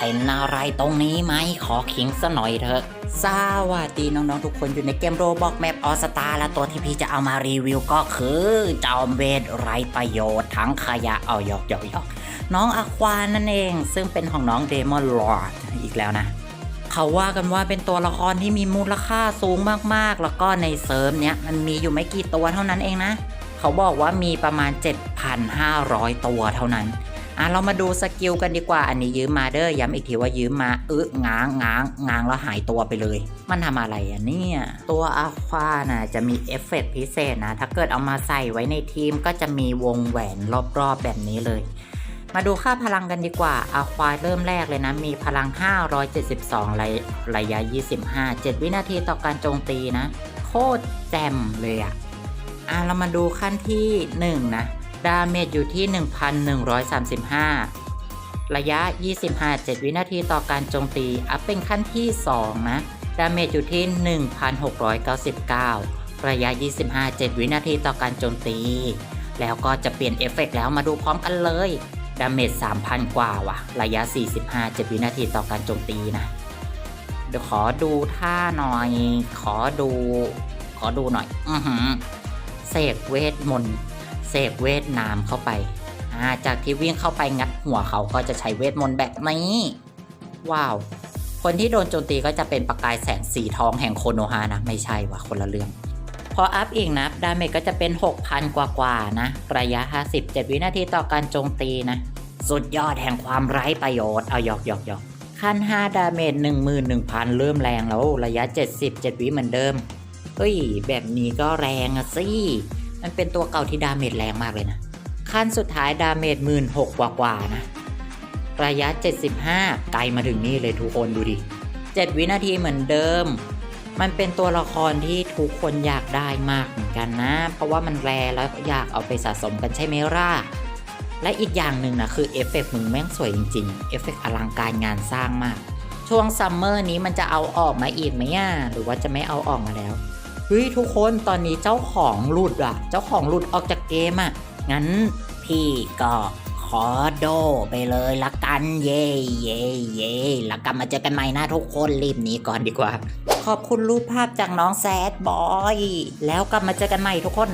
เป็นอะไรตรงนี้ไหมขอขิงซะหน่อยเถอะสวัสดีน้องๆทุกคนอยู่ในเกมโรบอกแมปออสตาและตัวที่พี่จะเอามารีวิวก็คือจอมเวทไรประโยชน์ทั้งขยะเอาหยอกหยอกหยอกน้องอควานั่นเอง ซึ่งเป็นของน้องเดมอนลอร์ดอีกแล้วนะ เขาว่ากันว่าเป็นตัวละครที่มีมูลค่าสูงมากๆ แล้วก็ในเซิร์ฟเนี้ยมันมีอยู่ไม่กี่ตัวเท่านั้นเองนะ เขาบอกว่ามีประมาณ 7,500 ตัวเท่านั้น อะเรามาดูสกิลกันดีกว่า อันนี้ยืมมาเด้อย้ำอีกทีว่ายืมมาเอ๊ะง้างง้างง้างแล้วหายตัวไปเลย มันทำอะไรอะเนี่ย ตัวอาควาน่ะจะมีเอฟเฟกพิเศษนะ ถ้าเกิดเอามาใส่ไว้ในทีมก็จะมีวงแหวนรอบๆแบบนี้เลย มาดูค่าพลังกันดีกว่าอาควาเริ่มแรกเลยนะ มีพลัง 572 ระยะระยะ 25 7 วินาทีต่อการโจมตีนะ โคตรแจ่มเลยอะอะเรามาดูขั้นที่ 1 นะ ดาเมจอยู่ที่ 1,135 ระยะ 25 7 วินาทีต่อการโจมตี อัพเป็นขั้นที่ 2 นะ ดาเมจอยู่ที่ 1,699 ระยะ 25 7 วินาทีต่อการโจมตี แล้วก็จะเปลี่ยนเอฟเฟกต์แล้วมาดูพร้อมกันเลย ดาเมจ 3,000 กว่าว่ะ ระยะ 45 7 วินาทีต่อการโจมตีนะ เดี๋ยวขอดูท่าหน่อย ขอดู ขอดูหน่อย อือหือเสกเวทมนต์ เสกเวทนามเข้าไปาจากที่วิ่งเข้าไปงัดหัวเขาก็จะใช้เวทมนต์แบบนี้ ว้าว คนที่โดนโจมตีก็จะเป็นประกายแสงสีทองแห่งโคโนฮานะ ไม่ใช่ว่ะคนละเรื่อง พออัพอีกนะดาเมจก็จะเป็น 6,000 กว่ากว่านะ ระยะ 57 วินาทีต่อการโจมตีนะ สุดยอดแห่งความไร้ประโยชน์เอาหยอกหยอกหยอกขั้น 5 ดาเมจ11,000 เริ่มแรงแล้ว ระยะ 77 วิเหมือนเดิมเฮ้ย แบบนี้ก็แรงอะสิ มันเป็นตัวเก่าที่ดาเมจแรงมากเลยนะ ขั้นสุดท้ายดาเมจหมื่นหกกว่าๆนะ ระยะ 75 ไกลมาถึงนี่เลยทุกคนดูดิ 7 วินาทีเหมือนเดิม มันเป็นตัวละครที่ทุกคนอยากได้มากเหมือนกันนะ เพราะว่ามันแรแล้วอยากเอาไปสะสมกันใช่ไหมล่ะและอีกอย่างหนึ่งนะคือเอฟเฟกต์มึงแม่งสวยจริงๆ เอฟเฟกต์อลังการงานสร้างมาก ช่วงซัมเมอร์นี้มันจะเอาออกมาอีกไหมอะหรือว่าจะไม่เอาออกมาแล้ว เฮ้ยทุกคนตอนนี้เจ้าของหลุดอะ เจ้าของหลุดออกจากเกมอะ งั้นพี่ก็ขอโดไปเลยละกันเย่เย่เย่แล้วกลับมาเจอกันใหม่นะทุกคนรีบหนีก่อนดีกว่า ขอบคุณรูปภาพจากน้องแซดบอย แล้วกลับมาเจอกันใหม่ทุกคน